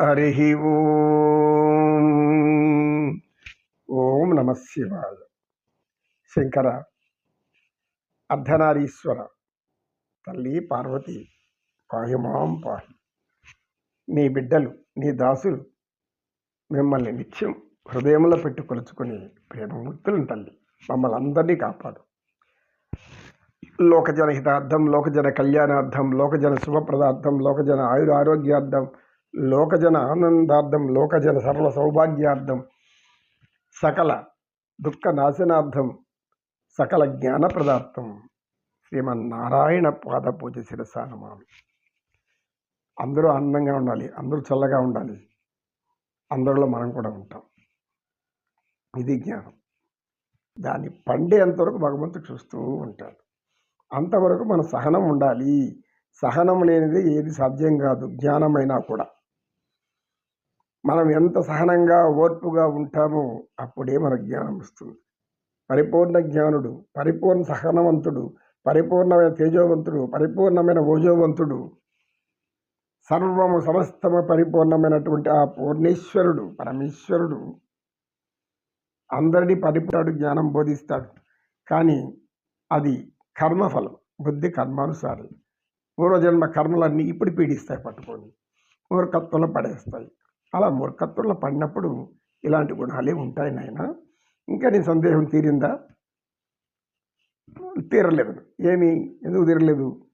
హరి ఓం ఓం నమ శివాయ శంకర అర్ధనారీశ్వర తల్లి పార్వతి పాహిమాం పాహి నీ బిడ్డలు నీ దాసులు మిమ్మల్ని నిత్యం హృదయంలో పెట్టి కొలుచుకుని ప్రేమమూర్తులను తల్లి మమ్మల్ని అందరినీ కాపాడు. లోకజన హితార్థం లోకజన కళ్యాణార్థం లోకజన శుభప్రదార్థం లోకజన ఆయుర ఆరోగ్యార్థం లోకజన ఆనందార్థం లోకజన సర్వ సౌభాగ్యార్థం సకల దుఃఖ నాశనార్థం సకల జ్ఞాన ప్రదార్థం శ్రీమన్నారాయణ పాద పూజ శిరసానమామి అందరూ ఆనందంగా ఉండాలి అందరూ చల్లగా ఉండాలి. అందరిలో మనం కూడా ఉంటాం. ఇది జ్ఞానం. దాన్ని పండేంతవరకు భగవంతుడు చూస్తూ ఉంటాడు. అంతవరకు మన సహనం ఉండాలి. సహనం లేనిది ఏది సాధ్యం కాదు జ్ఞానమైనా కూడా. మనం ఎంత సహనంగా ఓర్పుగా ఉంటామో అప్పుడే మన జ్ఞానం వస్తుంది. పరిపూర్ణ జ్ఞానుడు పరిపూర్ణ సహనవంతుడు పరిపూర్ణమైన తేజోవంతుడు పరిపూర్ణమైన ఓజోవంతుడు సర్వము సమస్తము పరిపూర్ణమైనటువంటి ఆ పూర్ణేశ్వరుడు పరమేశ్వరుడు అందరినీ పరిపూర్ణుడు జ్ఞానం బోధిస్తాడు. కానీ అది కర్మఫలం బుద్ధి కర్మానుసారం. పూర్వజన్మ కర్మలన్నీ ఇప్పుడు పీడిస్తాయి పట్టుకొని మూర్ఖత్వంలో పడేస్తాయి. అలా మూర్ఖత్వంలో పడినప్పుడు ఇలాంటి గుణాలే ఉంటాయి నాయన. ఇంకా నీ సందేహం తీరిందా? తీరలేదు. ఏమి? ఎందుకు తీరలేదు?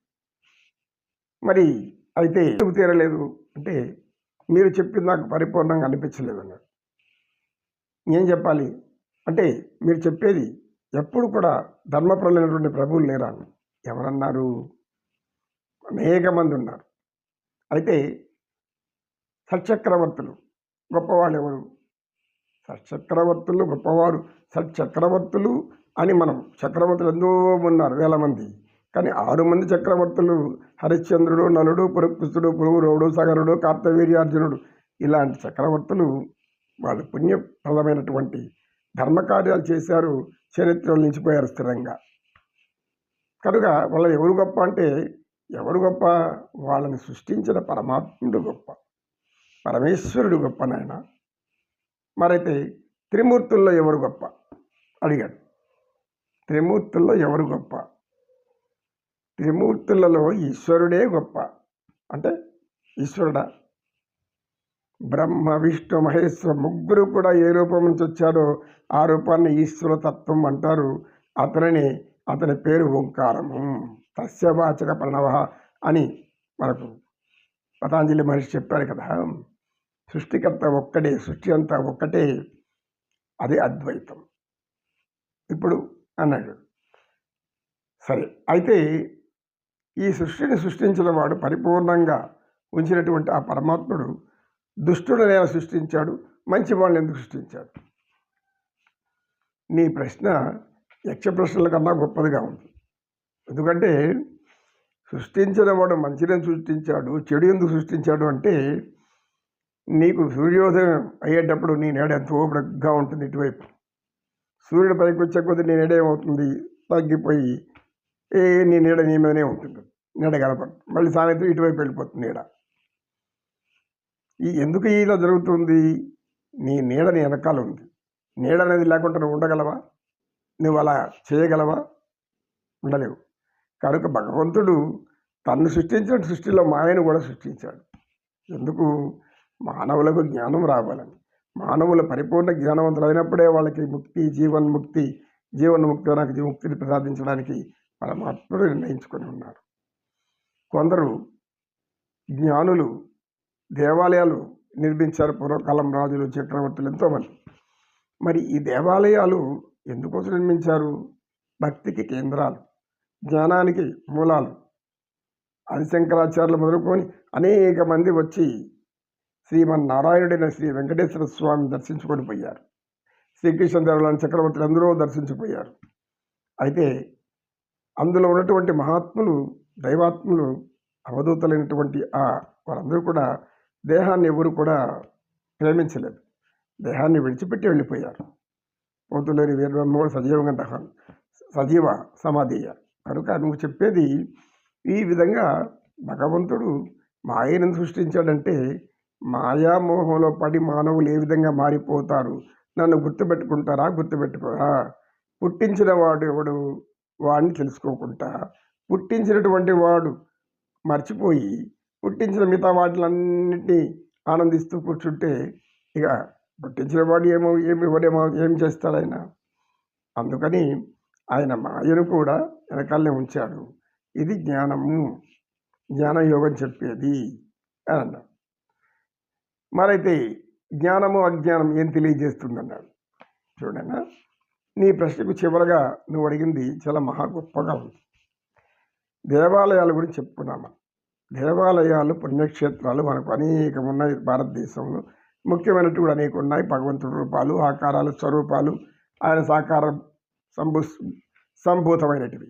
మరి అయితే ఎందుకు తీరలేదు? అంటే మీరు చెప్పింది నాకు పరిపూర్ణంగా అనిపించలేదు అన్నాడు ఏం చెప్పాలి? అంటే మీరు చెప్పేది ఎప్పుడు కూడా ధర్మప్రలైనటువంటి ప్రభువులు లేరా? ఎవరన్నారు? అనేక మంది ఉన్నారు. అయితే సత్చక్రవర్తులు గొప్పవాళ్ళు ఎవరు సత్చక్రవర్తులు గొప్పవారు. సత్చక్రవర్తులు అని మనం చక్రవర్తులు ఎంతో ఉన్నారు వేల మంది. కానీ ఆరు మంది చక్రవర్తులు హరిశ్చంద్రుడు నలుడు పురకృష్ణుడు పురువురోడు సగరుడు కార్తవీర్యార్జునుడు. ఇలాంటి చక్రవర్తులు వాళ్ళు పుణ్యప్రదమైనటువంటి ధర్మకార్యాలు చేశారు చరిత్రలు నిలిచిపోయారు స్థిరంగా. కనుక వాళ్ళు ఎవరు గొప్ప అంటే ఎవరు గొప్ప? వాళ్ళని సృష్టించిన పరమాత్ముడు గొప్ప. పరమేశ్వరుడు గొప్ప నాయన. మరైతే త్రిమూర్తుల్లో ఎవరు గొప్ప? అడిగాడు. త్రిమూర్తుల్లో ఎవరు గొప్ప? త్రిమూర్తులలో ఈశ్వరుడే గొప్ప. అంటే ఈశ్వరుడా? బ్రహ్మ విష్ణు మహేశ్వర ముగ్గురు కూడా ఏ రూపం నుంచి వచ్చాడో ఆ రూపాన్ని ఈశ్వర తత్వం అంటారు. అతనిని అతని పేరు ఓంకారము తస్యవాచక ప్రణవ అని మనకు పతాంజలి మహర్షి చెప్పారు కదా. సృష్టికర్త ఒక్కడే సృష్టి అంతా ఒక్కటే అది అద్వైతం. ఇప్పుడు అన్నాడు. సరే అయితే ఈ సృష్టిని సృష్టించిన వాడు పరిపూర్ణంగా ఉంచినటువంటి ఆ పరమాత్ముడు దుష్టుడు ఎలా సృష్టించాడు మంచి వాళ్ళని ఎందుకు సృష్టించాడు? నీ ప్రశ్న యక్ష ప్రశ్నల కన్నా గొప్పదిగా ఉంది. ఎందుకంటే సృష్టించిన వాడు మంచిని సృష్టించాడు చెడు ఎందుకు సృష్టించాడు అంటే నీకు సూర్యోదయం అయ్యేటప్పుడు నీ నీడ ఎంతో బ్రగ్గా ఉంటుంది ఇటువైపు. సూర్యుడు పైకి వచ్చే కొద్దీ నీ నీడ ఏమవుతుంది? తగ్గిపోయి ఏ నీ నీడ నీ మీదనే ఉంటుంది. నీడ కలపడు మళ్ళీ సాయంత్రం ఇటువైపు వెళ్ళిపోతుంది నీడ. ఈ ఎందుకు ఇలా జరుగుతుంది? నీ నీడ నీ వెనకాల ఉంది. నీడ అనేది లేకుండా నువ్వు ఉండగలవా? నువ్వు అలా చేయగలవా? ఉండలేవు. కనుక భగవంతుడు తను సృష్టించిన సృష్టిలో మాయను కూడా సృష్టించాడు. ఎందుకు? మానవులకు జ్ఞానం రావాలని మానవుల పరిపూర్ణ జ్ఞానవంతులు అయినప్పుడే వాళ్ళకి ముక్తి జీవన్ముక్తి జీవన్ముక్తి నాకు ముక్తిని ప్రసాదించడానికి పరమాత్ముడు నిర్ణయించుకొని ఉన్నారు. కొందరు జ్ఞానులు దేవాలయాలు నిర్మించారు పూర్వకాలం రాజులు చక్రవర్తులు ఎంతోమంది. మరి ఈ దేవాలయాలు ఎందుకోసం నిర్మించారు? భక్తికి కేంద్రాలు జ్ఞానానికి మూలాలు. ఆదిశంకరాచార్యులు మొదలుకొని అనేక మంది వచ్చి శ్రీమన్నారాయణుడైన శ్రీ వెంకటేశ్వర స్వామిని దర్శించుకొని పోయారు. శ్రీకృష్ణదేవరాయల చక్రవర్తులు అందరూ దర్శించిపోయారు అయితే అందులో ఉన్నటువంటి మహాత్ములు దైవాత్ములు అవధూతలైనటువంటి ఆ వారందరూ కూడా దేహాన్ని ఎవరు కూడా ప్రేమించలేదు. దేహాన్ని విడిచిపెట్టి వెళ్ళిపోయారు. పోతులేని వీరబ్రహ్మ కూడా సజీవంగా దహన్ సజీవ సమాధియ కనుక నువ్వు చెప్పేది ఈ విధంగా భగవంతుడు మాయను సృష్టించాడంటే మాయామోహంలో పడి మానవులు ఏ విధంగా మారిపోతారు? నన్ను గుర్తుపెట్టుకుంటారా? గుర్తుపెట్టుకోరా పుట్టించిన వాడు ఎవడు? వాడిని తెలుసుకోకుండా. పుట్టించినటువంటి వాడు మర్చిపోయి పుట్టించిన మిగతా వాటిలన్నింటినీ ఆనందిస్తూ కూర్చుంటే ఇక పుట్టించిన వాడు ఏమో ఏమి ఎవరేమో ఏం చేస్తాడు ఆయన? అందుకని ఆయన మాయను కూడా వెనకాలనే ఉంచాడు. ఇది జ్ఞానము. జ్ఞానయోగం చెప్పేది అని అన్నాడు. మరైతే జ్ఞానము అజ్ఞానం ఏం తెలియజేస్తుందన్నాడు. చూడన్నా నీ ప్రశ్నకు చివరగా నువ్వు అడిగింది చాలా మహా గొప్పగా ఉంది. దేవాలయాల గురించి చెప్పుకున్నామా దేవాలయాలు పుణ్యక్షేత్రాలు మనకు అనేకం ఉన్నాయి భారతదేశంలో. ముఖ్యమైనవి కూడా అనేక ఉన్నాయి. భగవంతుడి రూపాలు ఆకారాలు స్వరూపాలు ఆయన సాకార సంభూ సంభూతమైనటివి.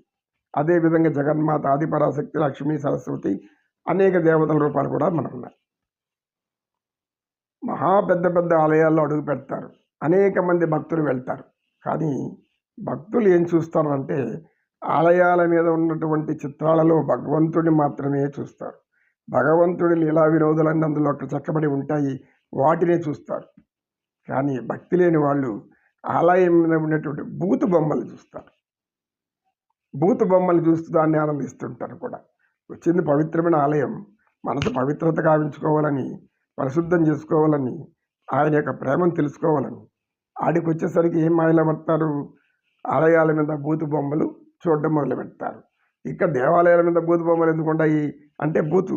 అదేవిధంగా జగన్మాత ఆదిపరాశక్తి లక్ష్మీ సరస్వతి అనేక దేవతల రూపాలు కూడా మనకు ఉన్నాయి మహా పెద్ద పెద్ద ఆలయాల్లో అడుగు పెడతారు. అనేక మంది భక్తులు వెళ్తారు. కానీ భక్తులు ఏం చూస్తారంటే ఆలయాల మీద ఉన్నటువంటి చిత్రాలలో భగవంతుడిని మాత్రమే చూస్తారు. భగవంతుడి లీలా వినోదాలన్నీ అందులో అక్కడ చెక్కబడి ఉంటాయి. వాటినే చూస్తారు. కానీ భక్తి లేని వాళ్ళు ఆలయం మీద ఉన్నటువంటి బూతు బొమ్మలు చూస్తారు. బూతు బొమ్మలు చూస్తూ దాన్ని ఆనందిస్తుంటారు కూడా. వచ్చింది పవిత్రమైన ఆలయం. మనసు పవిత్రత కావించుకోవాలని పరిశుద్ధం చేసుకోవాలని ఆయన యొక్క ప్రేమను తెలుసుకోవాలని. ఆడికి వచ్చేసరికి ఏం మాయలు పడతారు ఆలయాల మీద బూతు బొమ్మలు చూడడం మొదలు పెడతారు ఇక్కడ దేవాలయాల మీద బూతు బొమ్మలు ఎందుకు ఉంటాయి అంటే బూతు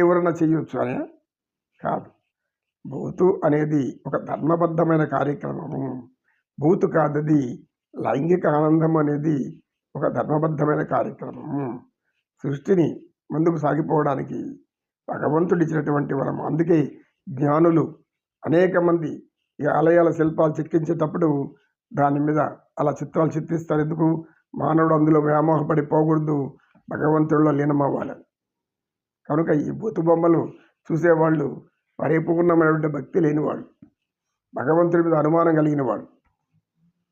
ఎవరన్నా చేయొచ్చు అని కాదు. బూతు అనేది ఒక ధర్మబద్ధమైన కార్యక్రమము. బూతు కాదది లైంగిక ఆనందం అనేది ఒక ధర్మబద్ధమైన కార్యక్రమము. సృష్టిని ముందుకు సాగిపోవడానికి భగవంతుడు ఇచ్చినటువంటి వరం. అందుకే జ్ఞానులు అనేక మంది ఈ ఆలయాల శిల్పాలు చెక్కించేటప్పుడు దాని మీద అలా చిత్రాలు చిత్రిస్తారు. ఎందుకు? మానవుడు అందులో వ్యామోహపడి పోకూడదు. భగవంతుడిలో లీనమవ్వాలని కనుక ఈ బూతు బొమ్మలు చూసేవాళ్ళు పరిపూర్ణమైనటువంటి భక్తి లేనివాడు. భగవంతుడి మీద అనుమానం కలిగిన వాడు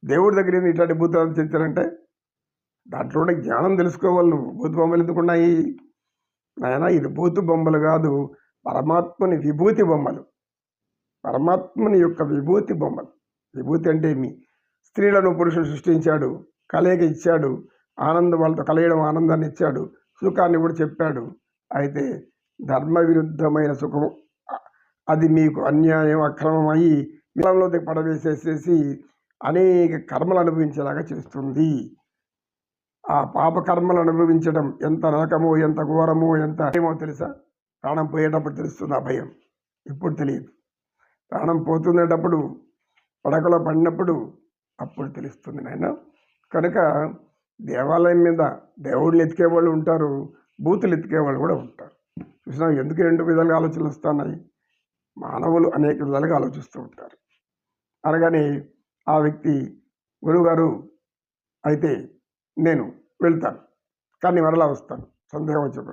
దేవుడి దగ్గర ఏంది ఇట్లాంటి భూతాలు చెప్తారంటే దాంట్లో జ్ఞానం తెలుసుకోవాలి నువ్వు. భూత బొమ్మలు ఎందుకున్నాయి నాయన ఇది భూతు బొమ్మలు కాదు పరమాత్మని విభూతి బొమ్మలు. పరమాత్మని యొక్క విభూతి బొమ్మలు. విభూతి అంటే ఏమి? స్త్రీలను పురుషుడు సృష్టించాడు కలయిక ఇచ్చాడు ఆనందం వాళ్ళతో కలయడం ఆనందాన్ని ఇచ్చాడు సుఖాన్ని కూడా చెప్పాడు. అయితే ధర్మ విరుద్ధమైన సుఖం అది మీకు అన్యాయం అక్రమం అయ్యి మిలంలో పడవేసేసేసి అనేక కర్మలు అనుభవించేలాగా చేస్తుంది. ఆ పాపకర్మలు అనుభవించడం ఎంత నరకమో ఎంత ఘోరమో ఎంత ఏమో తెలుసా? ప్రాణం పోయేటప్పుడు తెలుస్తుంది ఆ భయం. ఇప్పుడు తెలియదు. ప్రాణం పోతుండేటప్పుడు పడకలో పడినప్పుడు అప్పుడు తెలుస్తుంది నాయన. కనుక దేవాలయం మీద దేవుళ్ళు ఎతికేవాళ్ళు ఉంటారు బూతులు ఎతికేవాళ్ళు కూడా ఉంటారు. చూసినా ఎందుకు రెండు విధాలుగా ఆలోచనలు వస్తున్నాయి? మానవులు అనేక విధాలుగా ఆలోచిస్తూ ఉంటారు. అనగానే ఆ వ్యక్తి గురువుగారు అయితే నేను వెళ్తాను. కానీ మరలా వస్తాను. సందేహం వచ్చి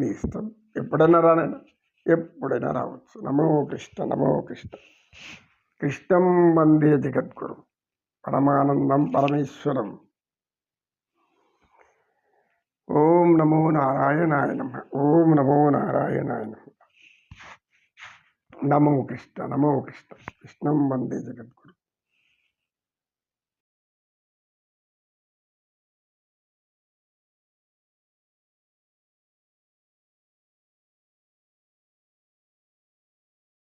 నీ ఇష్టం. ఎప్పుడైనా రానైనా. ఎప్పుడైనా రావచ్చు. నమో కృష్ణ నమో కృష్ణ. కృష్ణం వందే జగద్గురు. పరమానందం పరమేశ్వరం. ఓం నమో నారాయణాయ నమ. ఓం నమో నారాయణాయ నమ. నమో కృష్ణ నమో కృష్ణ. కృష్ణం వందే జగద్గురు.